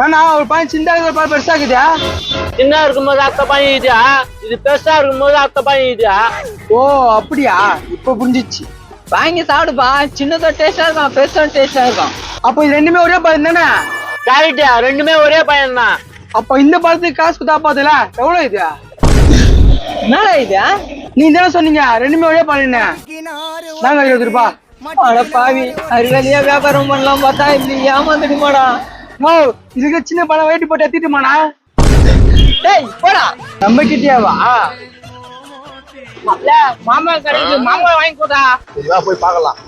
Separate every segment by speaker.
Speaker 1: ஏன்னா ஒரு பையன் சின்ன பால் பெருசாக்குதா
Speaker 2: சின்ன இருக்கும்போது அத்தை பையன் இதா இது பெருசா இருக்கும்போது அத்தை பையன் இதா
Speaker 1: ஓ அப்படியா? இப்ப புரிஞ்சிச்சு.
Speaker 3: வாங்கி சாப்பிடுப்பா. சின்னதும் டேஸ்டா இருக்கும் பெருசும் டேஸ்டா இருக்கும்
Speaker 1: அப்ப இது ரெண்டுமே ஒரே பழம் தானே?
Speaker 2: கரெக்டா ரெண்டுமே ஒரே பையன் தான்.
Speaker 1: அப்ப இந்த பழத்துக்கு காசு கொடுத்தா பாத்துல எவ்வளவு இது?
Speaker 3: என்னடா இது?
Speaker 1: நீ தானே சொன்னீங்க ரெண்டுமே ஒரே பழம் நாங்க இருபது
Speaker 3: அட பாவி அறிவாளியா வியாபாரம் பண்ணலாம் பார்த்தா இப்படி ஏமாந்துடுமாடா.
Speaker 1: ஓ இதுக்கு சின்ன பழம் வெயிட் போட்டு எத்திட்டுமாண்ணா
Speaker 3: டேய் போடா.
Speaker 1: நம்ம கிட்டியாவா
Speaker 2: மாமா கடைக்கு மாமா வாங்கி போடா
Speaker 4: போய் பார்க்கலாம்.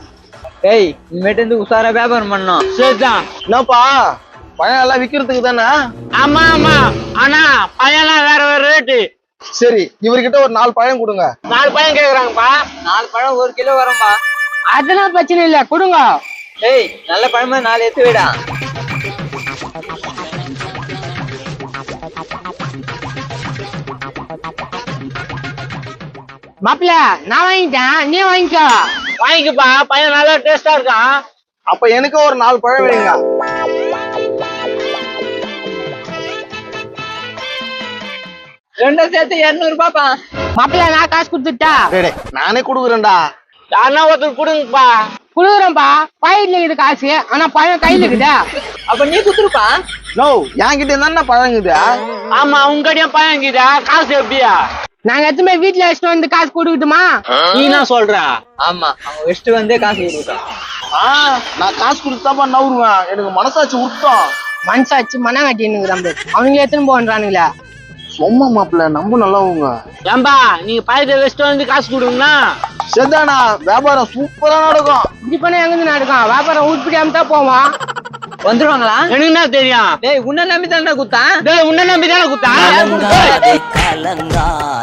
Speaker 3: டேய் இனிமேட்டு இருந்து உசாரா வியாபாரம் பண்ணோம்
Speaker 2: சரிதான்.
Speaker 4: என்னப்பா? பழம் எல்லாம் விக்கிறதுக்கு தானே?
Speaker 2: ஆமா ஆமா. ஆனா பையன்லாம் வேற வேற ரேட்டு
Speaker 4: சரி இவர்கிட்ட ஒரு நாலு பழம் கொடுங்க.
Speaker 2: நாலு பையன் கேக்குறாங்கப்பா.
Speaker 3: நாலு பழம் ஒரு கிலோ வரும்பா.
Speaker 1: அதெல்லாம் பிரச்சனை இல்ல கொடுங்க.
Speaker 3: டேய் நல்ல பழமா நாலு எடுத்து விடா.
Speaker 1: மாப்பிள்ள நான் வாங்கிட்டேன் நீ வாங்கிக்கோ.
Speaker 2: வாங்கிக்கப்பா பையன் நல்லா டேஸ்டா இருக்கான்.
Speaker 4: அப்ப எனக்கு ஒரு நாலு பழம் வைங்க.
Speaker 3: ரெண்டும் சேர்த்து இருநூறு ரூபாப்பா
Speaker 1: மாப்பிள்ள நான் காசு கொடுத்துட்டா?
Speaker 4: டேய், டேய், நானே கொடுக்குறேன்டா.
Speaker 2: யாருன்னா ஒருத்தர் கொடுங்கப்பா.
Speaker 1: குடுக்குறேன்ப்பா. பாக்கெட்ல இருக்குது காசு. ஆனா பழம் கையில இருக்குதா?
Speaker 3: அப்ப நீ குத்துருப்பா
Speaker 4: நோ என்கிட்ட தானே பழங்குது
Speaker 2: ஆமா உங்க கடையும் பையன் இருக்குதா? காசு எப்படியா?
Speaker 1: நாங்க எத்தனை வீட்டுல வச்சுட்டு வந்து காசு கொடுக்கட்டுமா?
Speaker 2: நீ என்ன சொல்ற?
Speaker 3: ஆமா. அவங்க வச்சுட்டு வந்தே காசு கொடுத்தான்
Speaker 4: ஆ நான் காசு கொடுத்தாப்பா நவுருவேன் எனக்கு மனசாட்சி உருத்தம்
Speaker 1: மனசாச்சு மனங்காட்டின்னு அவனுங்க எத்தனை போன்றானுங்களே
Speaker 4: சும்மா மாப்பிள்ள நம்ம நல்லவங்க.
Speaker 2: ஏம்பா நீங்க பையத்தை வச்சுட்டு வந்து காசு கொடுங்கண்ணா.
Speaker 4: சரிதானா வியாபாரம் சூப்பரா நடக்கும்.
Speaker 1: இப்படி பண்ண எங்க நடக்கும்? வியாபாரம் உருப்படியாம தான் போவோம்.
Speaker 3: வந்துருவாங்களா?
Speaker 2: எனக்கு என்ன தெரியும்?
Speaker 3: டேய் உன்ன நம்பி தானே குத்தான்.
Speaker 2: டேய் உன்ன நம்பி தானே குத்தா
Speaker 5: கலங்காதே கலங்காதே.